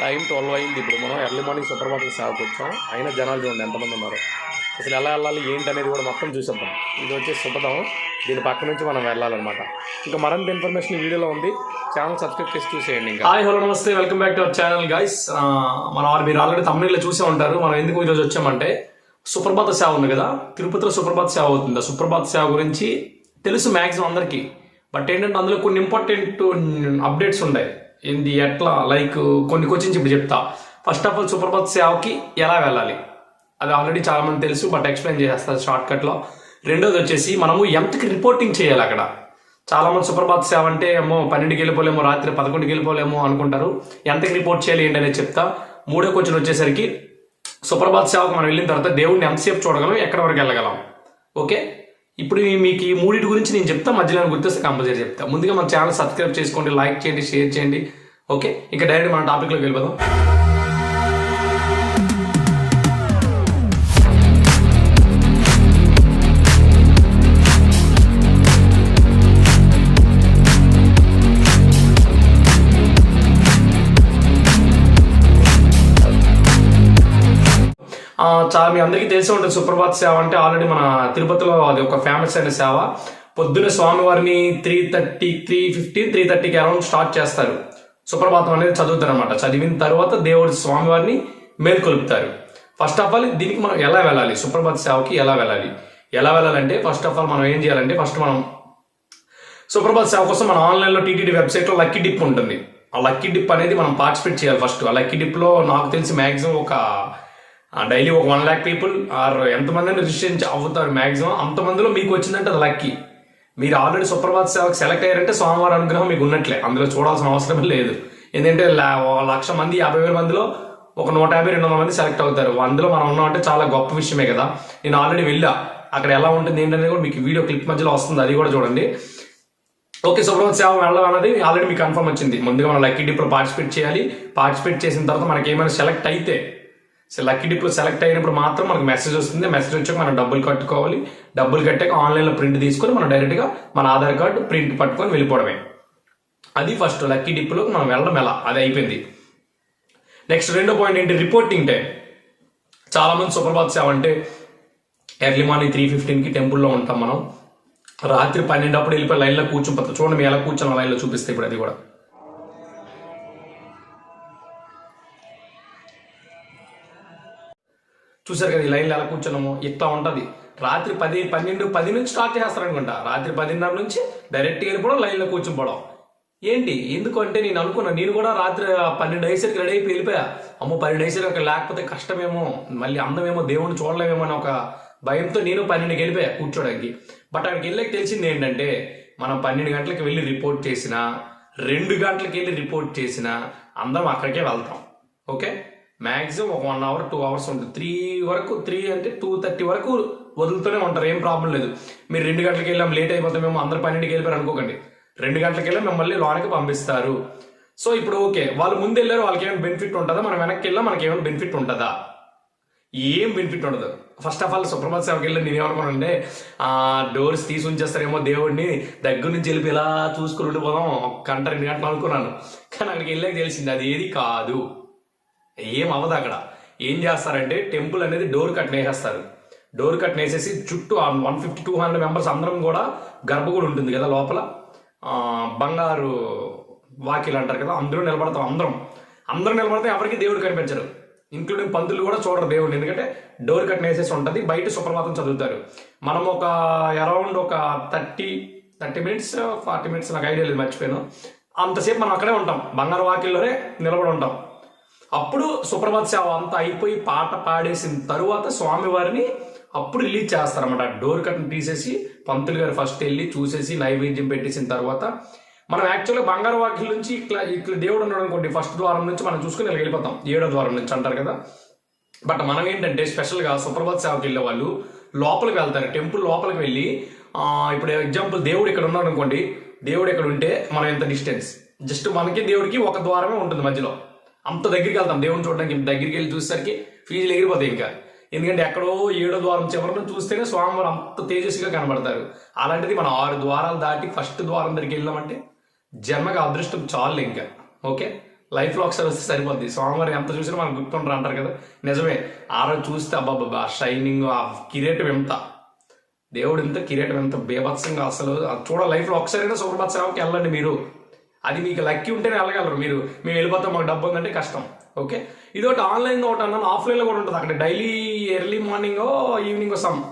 Time twelve అయింది. ఇప్పుడు మనం ఎర్లీ మార్నింగ్ సూపర్ మార్కెట్ షాప్కి వచ్చాం. అయినా జనాలు చూడండి ఎంతమంది ఉన్నారు. అసలు ఎలా వెళ్ళాలి ఏంటి అనేది కూడా మొత్తం చూసేద్దాం. ఇది వచ్చేసి సుపథం దీని పక్క నుంచి మనం వెళ్ళాలన్నమాట. ఇంకా మరింత ఇన్ఫర్మేషన్ వీడియోలో ఉంది. ఛానల్ సబ్స్క్రైబ్ చేసి చూసేయండి ఇంకా. హాయ్ హలో నమస్తే. Welcome back to our channel guys మన మీరు ఆల్రెడీ తమిళలో చూసే ఉంటారు. మనం ఎందుకు ఈరోజు వచ్చామంటే సుప్రభాత సేవ ఉంది కదా. తిరుపతిలో సుప్రభాత సేవ అవుతుంది. ఆ సుప్రభాత సేవ గురించి తెలుసు మ్యాక్సిమం అందరికీ. బట్ ఏంటంటే అందులో కొన్ని ఇంపార్టెంట్ అప్డేట్స్ ఉన్నాయి ఏంది ఎట్లా లైక్ కొన్ని క్వశ్చన్స్ ఇప్పుడు చెప్తా. ఫస్ట్ ఆఫ్ ఆల్ సుప్రభాత సేవకి ఎలా వెళ్ళాలి? అది ఆల్రెడీ చాలా మంది తెలుసు బట్ ఎక్స్ప్లెయిన్ చేసేస్తారు షార్ట్కట్లో రెండోది వచ్చేసి మనము ఎంతకి రిపోర్టింగ్ చేయాలి అక్కడ. చాలా మంది సుప్రభాత్ సేవ అంటే ఏమో పన్నెండుకి వెళ్ళిపోలేము రాత్రి పదకొండుకి వెళ్ళిపోలేము అనుకుంటారు. ఎంతకి రిపోర్ట్ చేయాలి ఏంటి అనేది చెప్తా. మూడో క్వశ్చన్ వచ్చేసరికి సుప్రభాత్ సేవకు మనం వెళ్ళిన తర్వాత దేవుడిని ఎంతసేపు చూడగలం ఎక్కడి వరకు వెళ్ళగలం? ఓకే ఇప్పుడు మీకు ఈ మూడింటి గురించి నేను చెప్తా మధ్యలో గుర్తిస్తే గుర్తొస్తే కంపల్సరీ చెప్తా. ముందుగా మన ఛానల్ సబ్స్క్రైబ్ చేసుకోండి లైక్ చేయండి షేర్ చేయండి. ఓకే ఇక డైరెక్ట్ మన టాపిక్లోకి వెళ్ళిపోదాం. చాలా మీ అందరికీ తెలిసి ఉంటుంది సుప్రభాత్ సేవ అంటే ఆల్రెడీ మన తిరుపతిలో అది ఒక ఫేమస్ అయిన సేవ. పొద్దున్న స్వామివారిని three thirty three fifteen three థర్టీకి అరౌండ్ స్టార్ట్ చేస్తారు. సుప్రభాతం అనేది చదువుతారు అనమాట చదివిన తర్వాత దేవుడి స్వామివారిని మేల్కొలుపుతారు. ఫస్ట్ ఆఫ్ ఆల్ దీనికి మనం ఎలా వెళ్ళాలి? సుప్రభాత్ సేవకి ఎలా వెళ్ళాలి? ఎలా వెళ్ళాలంటే ఫస్ట్ ఆఫ్ ఆల్ మనం ఏం చేయాలంటే ఫస్ట్ మనం సుప్రభాత్ సేవ కోసం మన ఆన్లైన్లో టీటీడీ వెబ్సైట్లో లక్కీ డిప్ ఉంటుంది. ఆ లక్కీ డిప్ అనేది మనం పార్టిసిపేట్ చేయాలి ఫస్ట్ ఆ లక్కీ డిప్లో నాకు తెలిసి మ్యాక్సిమం ఒక డైలీ ఒక వన్ ల్యాక్ పీపుల్ ఆర్ ఎంతమందిని రిజిస్ట్రేషన్ అవుతారు మ్యాక్సిమం అంతమందిలో మీకు వచ్చిందంటే అది లక్కీ. మీరు ఆల్రెడీ సుప్రభాత్ సేవకు సెలెక్ట్ అయ్యారంటే సోమవారం అనుగ్రహం మీకు ఉన్నట్లే. అందులో చూడాల్సిన అవసరం లేదు. ఎందుకంటే లా- లక్ష మంది యాభై వేల మందిలో ఒక నూట యాభై రెండు వందల మంది సెలెక్ట్ అవుతారు. అందులో మనం ఉన్నామంటే చాలా గొప్ప విషయమే కదా. నేను ఆల్రెడీ వెళ్ళా. అక్కడ ఎలా ఉంటుంది ఏంటనేది కూడా మీకు వీడియో క్లిప్ మధ్యలో వస్తుంది. అది కూడా చూడండి. ఓకే సుబ్రహ్మణ్య సేవ వెళ్ళడం అనేది ఆల్రెడీ మీకు కన్ఫర్మ్ వచ్చింది. ముందుగా మనం లక్కీ డిప్లో పార్టిసిపేట్ చేయాలి. పార్టిసిపేట్ చేసిన తర్వాత మనకి ఏమైనా సెలెక్ట్ అయితే సో లక్కీ డిప్లో సెలెక్ట్ అయినప్పుడు మాత్రం మనకు మెసేజ్ వస్తుంది. మెసేజ్ వచ్చాక మనం డబ్బులు కట్టుకోవాలి. డబ్బులు కట్టాక ఆన్లైన్లో ప్రింట్ తీసుకొని మనం డైరెక్ట్గా మన ఆధార్ కార్డు ప్రింట్ పట్టుకొని వెళ్ళిపోవడమే. అది ఫస్ట్ లక్కీ డిప్లో మనం వెళ్ళడం ఎలా? అది అయిపోయింది. నెక్స్ట్ రెండో పాయింట్ ఏంటి? రిపోర్టింగ్ టైం చాలామంది సూపర్బాత్ సుప్రభాత్ సేవ అంటే ఎర్లీ మార్నింగ్ త్రీ ఫిఫ్టీన్కి టెంపుల్లో ఉంటాం మనం. రాత్రి పన్నెండు అప్పుడు వెళ్ళిపోయి లైన్లో కూర్చుని చూడండి మేము ఎలా కూర్చొని లైన్లో చూపిస్తే ఇప్పుడు అది కూడా. చూసారు కదా ఈ లైన్లో ఎలా కూర్చున్నాము? ఇట్లా ఉంటుంది. రాత్రి పది పన్నెండు పది నుంచి స్టార్ట్ చేస్తారు అనుకుంటా. రాత్రి పదిన్నర నుంచి డైరెక్ట్గా వెళ్ళిపోవడం లైన్లో కూర్చుపోవడం. ఏంటి? ఎందుకంటే నేను అనుకున్నా నేను కూడా రాత్రి పన్నెండు ఐసరికి రెడీ అయిపోయి వెళ్ళిపోయా. అమ్మో పన్నెండు ఐసరికి లేకపోతే కష్టమేమో మళ్ళీ అందమేమో దేవుడిని చూడలేమేమో అని ఒక భయంతో నేను పన్నెండుకి వెళ్ళిపోయా కూర్చోడానికి. బట్ అక్కడికి వెళ్ళాక తెలిసింది ఏంటంటే మనం పన్నెండు గంటలకు వెళ్ళి రిపోర్ట్ చేసినా రెండు గంటలకు వెళ్ళి రిపోర్ట్ చేసినా అందరం అక్కడికే వెళ్తాం. ఓకే? మ్యాక్సిమం ఒక వన్ అవర్ టూ అవర్స్ ఉంటుంది. త్రీ వరకు త్రీ అంటే టూ థర్టీ వరకు వదులుతూనే ఉంటారు. ఏం ప్రాబ్లం లేదు. మీరు రెండు గంటలకు వెళ్ళాం లేట్ అయిపోతే మేము అందరు పన్నెండుకి వెళ్ళిపోయారు అనుకోకండి. రెండు గంటలకు వెళ్ళి మిమ్మల్ని లోనికి పంపిస్తారు. సో ఇప్పుడు ఓకే. వాళ్ళు ముందు వెళ్ళారు వాళ్ళకి ఏమైనా బెనిఫిట్ ఉంటుందా? మనం వెనక్కి వెళ్ళా మనకి ఏమైనా బెనిఫిట్ ఉంటుందా? ఏం బెనిఫిట్ ఉండదు. ఫస్ట్ ఆఫ్ ఆల్ సుప్రభాత్ సేవకి వెళ్ళి నేనేమనుకున్నానంటే ఆ డోర్స్ తీసి ఉంచేస్తారేమో దేవుడిని దగ్గర నుంచి వెళ్ళి ఇలా చూసుకుని ఉండిపోదాం ఒక గంట రెండు గంటలు అనుకున్నాను. కానీ అక్కడికి వెళ్ళాక తెలిసింది అది ఏది కాదు. ఏం అవ్వదు అక్కడ. ఏం చేస్తారంటే టెంపుల్ అనేది డోర్ కట్ వేసేస్తారు డోర్ కట్ వేసేసి చుట్టూ one fifty two hundred members అందరం కూడా గర్భగుడి ఉంటుంది కదా లోపల. బంగారు వాకిలు అంటారు కదా అందరూ నిలబడతాం అందరం. అందరూ నిలబడితే ఎవరికి దేవుడు కనిపించరు. ఇంక్లూడింగ్ పంతులు కూడా చూడరు దేవుడిని. ఎందుకంటే డోర్ కట్ వేసేసి ఉంటుంది బయట సుప్రభాతం చదువుతారు. మనం ఒక అరౌండ్ ఒక thirty thirty minutes forty minutes నాకు ఐడియా లేదు మర్చిపోయాను. అంతసేపు మనం అక్కడే ఉంటాం బంగారు వాకిల్లోనే నిలబడి ఉంటాం. అప్పుడు సుప్రభాత్ సేవ అంతా అయిపోయి పాట పాడేసిన తరువాత స్వామివారిని అప్పుడు రిలీజ్ చేస్తారన్నమాట. డోర్ కట్ని తీసేసి పంతులు గారు ఫస్ట్ వెళ్ళి చూసేసి నైవేద్యం పెట్టేసిన తర్వాత మనం యాక్చువల్గా బంగారు వాకిల్ నుంచి ఇట్లా ఇట్లా దేవుడు ఉన్నాడు అనుకోండి ఫస్ట్ ద్వారం నుంచి మనం చూసుకుని ఇలా వెళ్ళిపోతాం. ఏడో ద్వారం నుంచి అంటారు కదా. బట్ మనం ఏంటంటే స్పెషల్గా సుప్రభాత్ సేవకి వెళ్ళే వాళ్ళు లోపలికి వెళ్తారు. టెంపుల్ లోపలికి వెళ్ళి ఇప్పుడు ఎగ్జాంపుల్ దేవుడు ఇక్కడ ఉన్నాడు అనుకోండి దేవుడు ఇక్కడ ఉంటే మనం ఎంత డిస్టెన్స్ జస్ట్ మనకి దేవుడికి ఒక ద్వారమే ఉంటుంది మధ్యలో. అంత దగ్గరికి వెళ్తాం. దేవుని చూడడానికి దగ్గరికి వెళ్ళి చూసేసరికి ఫీజులు ఎగిరిపోతాయి ఇంకా. ఎందుకంటే ఎక్కడో ఏడో ద్వారం చివరిని చూస్తేనే స్వామివారు అంత తేజస్సుగా కనబడతారు. అలాంటిది మనం ఆరు ద్వారాలు దాటి ఫస్ట్ ద్వారం దగ్గరికి వెళ్ళామంటే జన్మకి అదృష్టం చాలు ఇంకా. ఓకే? లైఫ్లో ఒకసారి వస్తే సరిపోద్ది. సోమవారం ఎంత చూసినా మనం గుర్తుంటారు అంటారు కదా. నిజమే. ఆ రోజు చూస్తే అబ్బాబ్బా షైనింగ్ ఆ కిరీటం ఎంత. దేవుడు ఎంత కిరీటం ఎంత బేభత్సంగా అసలు. చూడ లైఫ్లో ఒకసారైనా సూపర్బాత్ వెళ్ళండి మీరు. అది మీకు లక్కీ ఉంటేనే వెళ్ళగలరు. మీరు మేము వెళ్ళిపోతాం మాకు డబ్బు ఉందంటే కష్టం. ఓకే ఇది ఒకటి ఆన్లైన్లో ఒకటి అన్నాను ఆఫ్లైన్లో కూడా ఉంటుంది. అక్కడ daily early morning evening some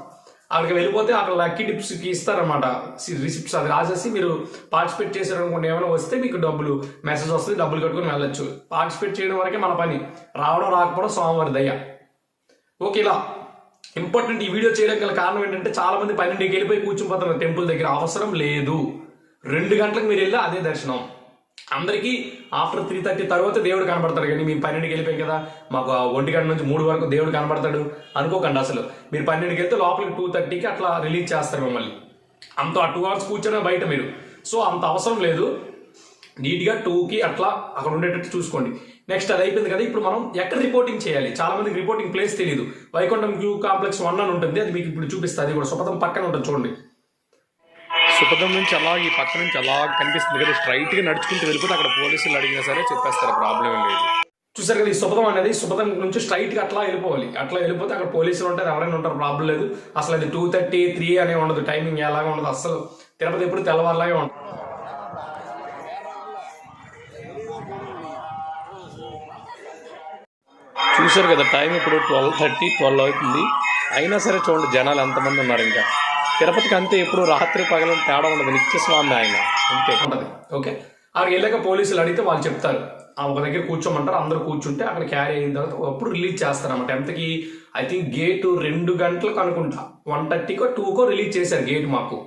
అక్కడికి వెళ్ళిపోతే అక్కడ లక్కీ టిప్స్కి ఇస్తారనమాట రిసిప్ట్స్ అది రాసేసి మీరు పార్టిసిపేట్ చేశారనుకోండి ఏమైనా వస్తే మీకు డబ్బులు మెసేజ్ వస్తుంది డబ్బులు కట్టుకొని వెళ్ళొచ్చు. పార్టిసిపేట్ చేయడం వరకే మన పని. రావడం రాకపోవడం సోమవారి దయ్య ఓకే ఇలా. ఇంపార్టెంట్ ఈ వీడియో చేయడం గల కారణం ఏంటంటే చాలా మంది పన్నెండుకి వెళ్ళిపోయి కూర్చునిపోతున్నారు టెంపుల్ దగ్గర అవసరం లేదు. రెండు గంటలకు మీరు వెళ్ళి అదే దర్శనం. అందరికీ ఆఫ్టర్ త్రీ థర్టీ తర్వాత దేవుడు కనబడతాడు కానీ మేము పన్నెండుకి వెళ్ళిపోయాం కదా. మాకు ఆ ఒంటి గంట నుంచి మూడు వరకు దేవుడు కనబడతాడు. అనుకోకండి అసలు. మీరు పన్నెండుకి వెళ్తే లోపలికి టూ థర్టీకి అట్లా రిలీజ్ చేస్తారు మిమ్మల్ని. అంత ఆ టూ అవర్స్ కూర్చొని బయట మీరు. సో అంత అవసరం లేదు. నీట్గా టూకి అట్లా అక్కడ ఉండేటట్టు చూసుకోండి. నెక్స్ట్ అది అయిపోయింది కదా. ఇప్పుడు మనం ఎక్కడ రిపోర్టింగ్ చేయాలి? చాలా మందికి రిపోర్టింగ్ ప్లేస్ తెలియదు వైకుంఠం క్యూ కాంప్లెక్స్ వన్ అని ఉంటుంది. అది మీకు ఇప్పుడు చూపిస్తుంది అది కూడా సుపథం పక్కన ఉంటుంది. చూడండి. సుపథం నుంచి అలా ఈ పక్క నుంచి అలా కనిపిస్తుంది. కదా స్ట్రైట్గా నడుచుకుంటూ వెళ్ళిపోతే అక్కడ పోలీసులు అడిగినా సరే చెప్పేస్తారు ప్రాబ్లం లేదు. చూసారు కదా ఈ సుపథం అనేది సుపథం నుంచి స్ట్రైట్గా అట్లా వెళ్ళిపోవాలి. అట్లా వెళ్ళిపోతే అక్కడ పోలీసులు ఉంటారు ఎవరైనా ఉంటారు ప్రాబ్లం లేదు. అసలు అది టూ థర్టీ త్రీ అనే ఉండదు. టైమింగ్ ఎలాగా ఉండదు. అసలు తిరుపతి ఎప్పుడు తెల్లవారులాగే ఉంటుంది చూశారు కదా టైం ఇప్పుడు ట్వెల్వ్ థర్టీ ట్వెల్వ్ అవుతుంది. అయినా సరే చూడండి జనాలు ఎంతమంది ఉన్నారు ఇంకా. తిరుపతికి అంతే ఎప్పుడు రాత్రి పగలం తేడా ఉండదు. నిత్య స్వామి ఆయన. అంతే. ఉండదు ఓకే. అక్కడికి వెళ్ళాక పోలీసులు అడిగితే వాళ్ళు చెప్తారు. ఒక దగ్గర కూర్చోమంటారు అందరూ కూర్చుంటే అక్కడ క్యారీ అయిన తర్వాత అప్పుడు రిలీజ్ చేస్తారన్నమాట. ఎంతకి? ఐ థింక్ గేటు రెండు గంటలకు అనుకుంటా. వన్ థర్టీకో టూకో రిలీజ్ చేశారు గేట్ మాకు.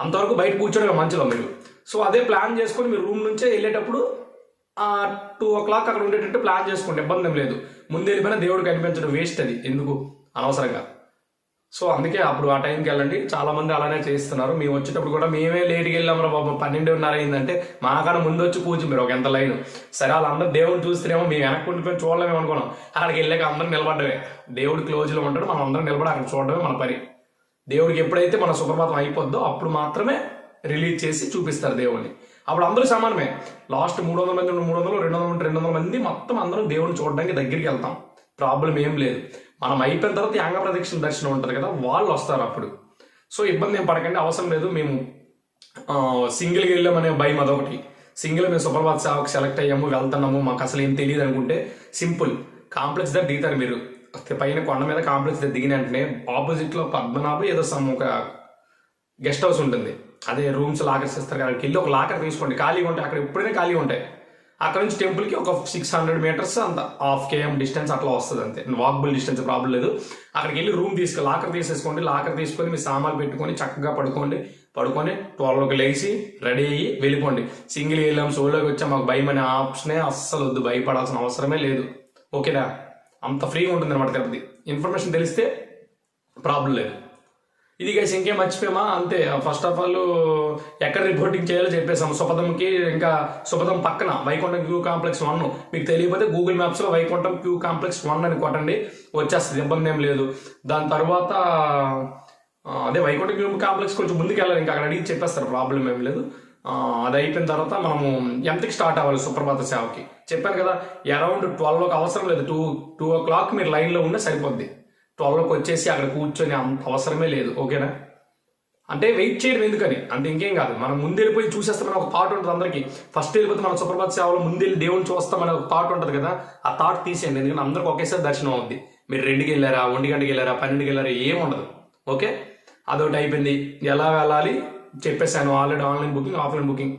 అంతవరకు బయట కూర్చోడం మంచిలో మీరు. సో అదే ప్లాన్ చేసుకొని మీరు రూమ్ నుంచే వెళ్ళేటప్పుడు టూ ఓ క్లాక్ అక్కడ ఉండేటట్టు ప్లాన్ చేసుకోండి ఇబ్బంది ఏం లేదు. ముందు వెళ్ళిపోయినా దేవుడు కనిపించడం వేస్ట్ అది. ఎందుకు? అనవసరంగా. సో అందుకే అప్పుడు ఆ టైంకి వెళ్ళండి. చాలా మంది అలానే చేస్తున్నారు. మేము వచ్చేటప్పుడు కూడా మేమే లేట్కి వెళ్ళాము రా బాబు. పన్నెండున్నర అయిందంటే మాకన్నా ముందు వచ్చి పూజ మీరు ఒక ఎంత లైన్. సరే వాళ్ళందరూ దేవుడు చూస్తేనేమో మేము వెనక్కి ఉండిపోయి చూడలేము అనుకున్నాం. అక్కడికి వెళ్ళాక అందరం నిలబడ్డమే. దేవుడు క్లోజ్లో ఉంటాడు. మనం అందరం నిలబడి అక్కడ చూడడమే మన పని. దేవుడికి ఎప్పుడైతే మన సుప్రభాతం అయిపోద్దో అప్పుడు మాత్రమే రిలీజ్ చేసి చూపిస్తారు దేవుడిని అప్పుడు అందరూ సమానమే. లాస్ట్ మూడు వందల మంది మూడు వందలు రెండు వందలు రెండు వందల మంది మొత్తం అందరం దేవుడిని చూడడానికి దగ్గరికి వెళ్తాం. ప్రాబ్లం ఏం లేదు. మనం అయిపోయిన తర్వాత యాంగ ప్రదక్షిణ దర్శనం ఉంటుంది కదా వాళ్ళు వస్తారు అప్పుడు. సో ఇబ్బంది ఏం పడకండి అవసరం లేదు మేము సింగిల్గా వెళ్ళామనే భయం అదొకటి. సింగిల్ మేము సుప్రభాత్ సేవకు సెలెక్ట్ అయ్యాము వెళ్తున్నాము మాకు అసలు ఏం తెలియదు అనుకుంటే సింపుల్. కాంప్లెక్స్ దగ్గర దిగుతారు మీరు. పైన కొండ మీద కాంప్లెక్స్ దగ్గర దిగిన వెంటనే ఆపోజిట్లో పద్మనాభ ఏదో సమ్ ఒక గెస్ట్ హౌస్ ఉంటుంది. అదే రూమ్స్ లాకర్స్ ఇస్తారు అక్కడికి వెళ్ళి ఒక లాకర్ తీసుకోండి. ఖాళీగా ఉంటాయి అక్కడ ఎప్పుడైనా ఖాళీగా ఉంటాయి. అక్కడ నుంచి టెంపుల్కి ఒక సిక్స్ హండ్రెడ్ మీటర్స్ అంత హాఫ్ కేఎం డిస్టెన్స్ అట్లా వస్తుంది అంతే. వాకబుల్ డిస్టెన్స్ ప్రాబ్లం లేదు. అక్కడికి వెళ్ళి రూమ్ తీసుకు లాకర్ తీసేసుకోండి లాకర్ తీసుకొని మీ సామాన్లు పెట్టుకొని చక్కగా పడుకోండి. పడుకొని ట్వెల్వ్కి లేచి రెడీ అయ్యి వెళ్ళిపోండి. సింగిల్ వెళ్ళాం సోలోకి వచ్చాం మాకు భయం అనే ఆప్షనే అస్సలు వద్దు. భయపడాల్సిన అవసరమే లేదు. ఓకేనా అంత ఫ్రీగా ఉంటుంది అనమాట తిరుపతి ఇన్ఫర్మేషన్ తెలిస్తే ప్రాబ్లం లేదు. ఇది గైస్ ఇంకేం మర్చిపోయామా? అంతే ఫస్ట్ ఆఫ్ ఆల్ ఎక్కడ రిపోర్టింగ్ చేయాలో చెప్పేసాం సుపథంకి ఇంకా సుపథం పక్కన వైకుంఠం క్యూ కాంప్లెక్స్ వన్ మీకు తెలియకపోతే గూగుల్ మ్యాప్స్లో వైకుంఠం క్యూ కాంప్లెక్స్ వన్ అని కొట్టండి వచ్చేస్తుంది ఇబ్బంది ఏం లేదు. దాని తర్వాత అదే వైకుంఠం క్యూ కాంప్లెక్స్ కొంచెం ముందుకు వెళ్ళాలి ఇంకా అక్కడ అడిగి చెప్పేస్తారు ప్రాబ్లం ఏం లేదు. అది అయిపోయిన తర్వాత మనము ఎంతకి స్టార్ట్ అవ్వాలి సుప్రభాత సేవకి? చెప్పాను కదా అరౌండ్ ట్వెల్వ్కి అవసరం లేదు టూ టూ ఓ క్లాక్ మీరు లైన్లో ఉంటే సరిపోద్ది. ట్వెల్వ్కి వచ్చేసి అక్కడ కూర్చొని అంత అవసరమే లేదు ఓకేనా? అంటే వెయిట్ చేయడం ఎందుకని? అంటే ఇంకేం కాదు మనం ముందు వెళ్ళిపోయి చూసేస్తామని ఒక థాట్ ఉంటుంది అందరికీ. ఫస్ట్ వెళ్ళిపోతే మనం సుప్రభాత్ సేవలో ముందు వెళ్ళి దేవుని చూస్తామని ఒక థాట్ ఉంటుంది కదా ఆ థాట్ తీసేయండి. ఎందుకంటే అందరికి ఒకేసారి దర్శనం అవుద్ది. మీరు రెండుకి వెళ్ళారా ఒంటి గంటకి వెళ్ళారా పన్నెండుకి వెళ్ళారా ఏముండదు ఓకే? అదొకటి అయిపోయింది. ఎలా వెళ్ళాలి? చెప్పేశాను already online booking offline booking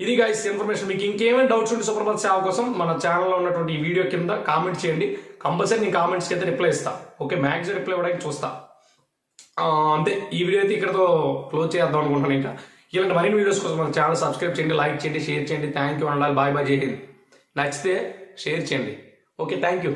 ఇది గైస్ ఇన్ఫర్మేషన్ మీకు ఇంకేమైనా డౌట్స్ ఉంటే సుప్రభాత్ సేవ కోసం మన ఛానల్లో ఉన్నటువంటి ఈ వీడియో కింద కామెంట్ చేయండి. కంపల్సరీ నేను కామెంట్స్కి అయితే రిప్లై ఇస్తా. ఓకే మ్యాక్స్ రిప్లై ఇవ్వడానికి చూస్తా. అంతే ఈ వీడియో అయితే ఇక్కడతో క్లోజ్ చేద్దాం అనుకుంటున్నాను ఇంకా. ఇలాంటి మరిన్ని వీడియోస్ కోసం మన ఛానల్ సబ్స్క్రైబ్ చేయండి లైక్ చేయండి షేర్ చేయండి. థ్యాంక్ యూ అనాలి బాయ్ బాయ్ చేయండి నచ్చితే షేర్ చేయండి. Okay thank you